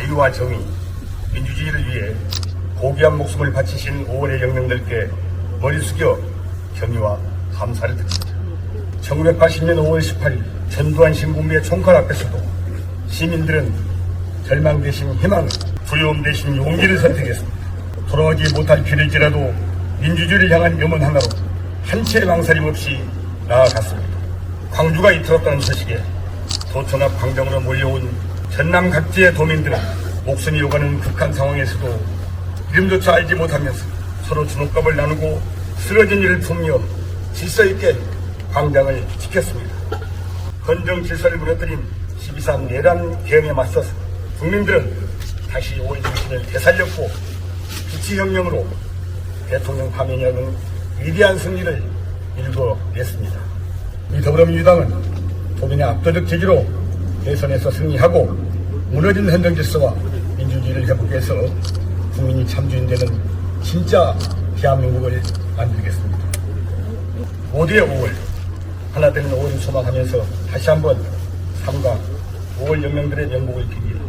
자유와 정의, 민주주의를 위해 고귀한 목숨을 바치신 5월의 영령들께 머리 숙여 경의와 감사를 드립니다. 1980년 5월 18일 전두환 신군부의 총칼 앞에서도 시민들은 절망 대신 희망, 두려움 대신 용기를 선택했습니다. 돌아오지 못할 길일지라도 민주주의를 향한 염원 하나로 한 채의 망설임 없이 나아갔습니다. 광주가 이틀었다는 소식에 도청 앞 광장으로 몰려온 전남 각지의 도민들은 목숨이 오가는 극한 상황에서도 이름조차 알지 못하면서 서로 주먹밥을 나누고 쓰러진 이를 품며 질서 있게 광장을 지켰습니다. 헌정 질서를 무너뜨린 12.3 내란 계엄에 맞서서 국민들은 다시 5월 정신을 되살렸고 비치혁명으로 대통령 파면이라는 위대한 승리를 일궈냈습니다. 이 더불어민주당은 도민의 압도적 지지로 대선에서 승리하고 무너진 헌정 질서와 민주주의를 회복해서 국민이 참주인되는 진짜 대한민국을 만들겠습니다. 모두의 5월, 하나 되는 5월을 소망하면서 다시 한번 삼가 5월 영명들의 명복을 빌기